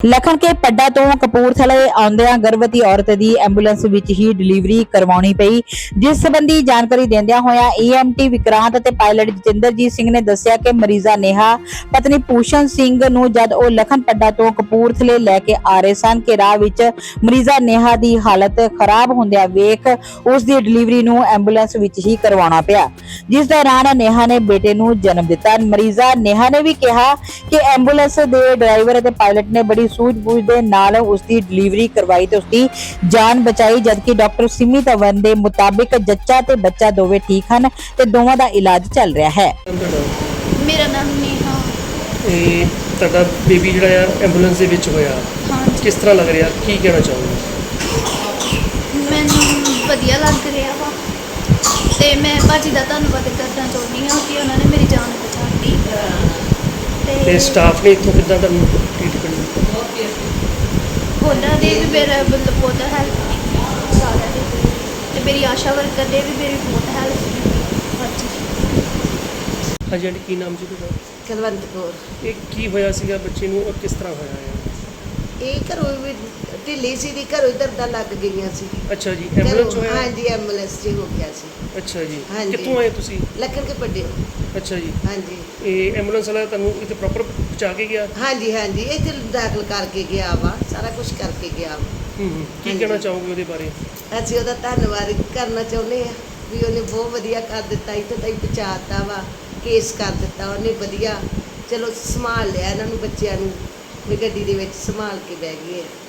ਲਖਣ ਕੇ ਪੱਡਾ ਤੋਂ ਕਪੂਰਥਲੇ ਆਉਂਦਿਆਂ ਗਰਭਵਤੀ ਔਰਤ ਦੀ ਐਂਬੂਲੈਂਸ ਵਿੱਚ ਹੀ ਡਿਲੀਵਰੀ ਕਰਵਾਉਣੀ ਪਈ, ਜਿਸ ਸੰਬੰਧੀ ਜਾਣਕਾਰੀ ਦਿੰਦਿਆਂ ਹੋਇਆਂ ਈਐਮਟੀ ਵਿਕਰਾਂਤ ਅਤੇ ਪਾਇਲਟ ਜਤਿੰਦਰਜੀਤ ਸਿੰਘ ਨੇ ਦੱਸਿਆ ਕਿ ਮਰੀਜ਼ਾ ਨੇਹਾ, ਪਤਨੀ ਪੂਸ਼ਨ ਸਿੰਘ ਨੂੰ ਜਦ ਉਹ ਲਖਣ ਪੱਡਾ ਤੋਂ ਕਪੂਰਥਲੇ ਲੈ ਕੇ ਆ ਰਹੇ ਸਨ ਕਿ ਰਾਹ ਵਿੱਚ ਮਰੀਜ਼ਾ ਨੇਹਾ ਦੀ ਹਾਲਤ ਖਰਾਬ ਹੁੰਦਿਆਂ ਵੇਖ ਉਸ ਦੀ ਡਿਲੀਵਰੀ ਨੂੰ ਐਂਬੂਲੈਂਸ ਵਿੱਚ ਹੀ ਕਰਵਾਉਣਾ ਪਿਆ। ਜਿਸ ਦੌਰਾਨ ਨੇਹਾ ਨੇ ਬੇਟੇ ਨੂੰ ਜਨਮ ਦਿੱਤਾ। ਮਰੀਜ਼ਾ ਨੇਹਾ ਨੇ ਵੀ ਕਿਹਾ ਕਿ ਐਂਬੂਲੈਂਸ ਦੇ ਡਰਾਈਵਰ ਅਤੇ ਪਾਇਲਟ ਨੇ ਬੜੀ ਸੂਝ-ਬੂਝ ਦੇ ਨਾਲ ਉਸ ਦੀ ਡਿਲੀਵਰੀ ਕਰਵਾਈ ਤੇ ਉਸ ਦੀ ਜਾਨ ਬਚਾਈ ਜਦਕਿ ਡਾਕਟਰ ਸਿਮੀ ਧਵਨ ਦੇ ਮੁਤਾਬਿਕ ਜੱਚਾ ਤੇ ਬੱਚਾ ਦੋਵੇਂ ਠੀਕ ਹਨ ਤੇ ਦੋਵਾਂ ਦਾ ਇਲਾਜ ਚੱਲ ਰਿਹਾ ਹੈ। ਮੇਰਾ ਨਾਮ ਨੇਹਾ। ਇਹ ਤੁਹਾਡਾ ਬੇਬੀ ਜਿਹੜਾ ਆ ਐਂਬੂਲੈਂਸ ਦੇ ਵਿੱਚ ਹੋਇਆ। ਹਾਂਜੀ। ਕਿਸ ਤਰ੍ਹਾਂ ਲੱਗ ਰਿਹਾ? ਕੀ ਕਹਿਣਾ ਚਾਹੋਗੇ? ਮੈਨੂੰ ਵਧੀਆ ਲੱਗ ਰਿਹਾ ਵਾ। ਤੇ ਮੈਂ ਭਾਜੀ ਦਾ ਧੰਨਵਾਦ ਕਰਨਾ ਚਾਹੁੰਦੀ ਹਾਂ ਕਿ ਉਹਨਾਂ ਨੇ ਮੇਰੀ ਜਾਨ ਬਚਾਈ ਤੇ ਤੇ ਸਟਾਫ ਨੇ ਇੱਥੋਂ ਕਿੱਦਾਂ ਤੁਹਾਨੂੰ ਟ੍ਰੀਟ ਕੀਤਾ ਉਹਨਾਂ ਦੇ ਵੀ ਮੇਰਾ ਮਤਲਬ ਬਹੁਤ ਹੈਲਪ ਕੀਤੀ ਸਾਰਿਆਂ ਦੀ। ਤੇ ਮੇਰੀ ਆਸ਼ਾ ਵਰਕਰ ਨੇ ਵੀ ਮੇਰੀ ਬਹੁਤ ਹੈਲਪ ਕੀਤੀ। ਹਾਂਜੀ। ਹਾਂਜੀ ਆਂਟੀ ਕੀ ਨਾਮ ਜੀ ਤੁਹਾਡਾ? ਕੁਲਵੰਤ ਕੌਰ। ਇਹ ਕੀ ਹੋਇਆ ਸੀਗਾ ਬੱਚੇ ਨੂੰ ਔਰ ਕਿਸ ਤਰ੍ਹਾਂ ਹੋਇਆ ਹੈ ਇਹ ਘਰੋਂ ਵੀ ਢਿੱਲੀ ਸੀ ਦੀ ਘਰੋਂ ਹੀ ਦਰਦਾਂ ਲੱਗ ਗਈਆਂ ਸੀ। ਅੱਛਾ ਜੀ ਐਂਬੂਲੈਂਸ ਘਰੋਂ- ਹੋਇਆ? ਹਾਂਜੀ ਐਂਬੂਲੈਂਸ 'ਚ ਹੋ ਗਿਆ ਸੀ। ਅੱਛਾ ਜੀ ਹਾਂਜੀ। ਕਿੱਥੋਂ ਆਏ ਤੁਸੀਂ? ਲੱਖਣ ਕੇ ਪੱਡੇ ਅੱਛਾ ਜੀ। ਹਾਂਜੀ। ਇਹ ਐਂਬੂਲੈਂਸ ਵਾਲਾ ਤੁਹਾਨੂੰ ਇੱਥੇ ਪ੍ਰੋਪਰ ਪਹੁੰਚਾ ਕੇ ਗਿਆ? ਹਾਂਜੀ ਹਾਂਜੀ ਇੱਥੇ ਦਾਖਲ ਕਰਕੇ ਗਿਆ ਵਾ ਸਾਰਾ ਕੁਝ ਕਰਕੇ ਗਿਆ ਵਾ। ਹੂੰ ਹੂੰ ਕੀ ਹਾਂਜੀ। ਕਹਿਣਾ ਚਾਹੋਗੇ ਉਹਦੇ ਬਾਰੇ? ਅਸੀਂ ਉਹਦਾ ਧੰਨਵਾਦ ਕਰਨਾ ਚਾਹੁੰਦੇ ਆ ਵੀ ਉਹਨੇ ਬਹੁਤ ਵਧੀਆ ਕਰ ਦਿੱਤਾ ਇੱਥੇ ਤਾਈਂ ਪਹੁੰਚਾਤਾ ਵਾ ਕੇਸ ਕਰ ਦਿੱਤਾ ਉਹਨੇ ਵਧੀਆ। ਚਲੋ ਸੰਭਾਲ ਲਿਆ ਇਹਨਾਂ ਨੂੰ ਬੱਚਿਆਂ ਨੂੰ। ਵੀ ਗੱਡੀ ਦੇ ਵਿੱਚ ਸੰਭਾਲ ਕੇ ਬਹਿ ਗਏ ਆ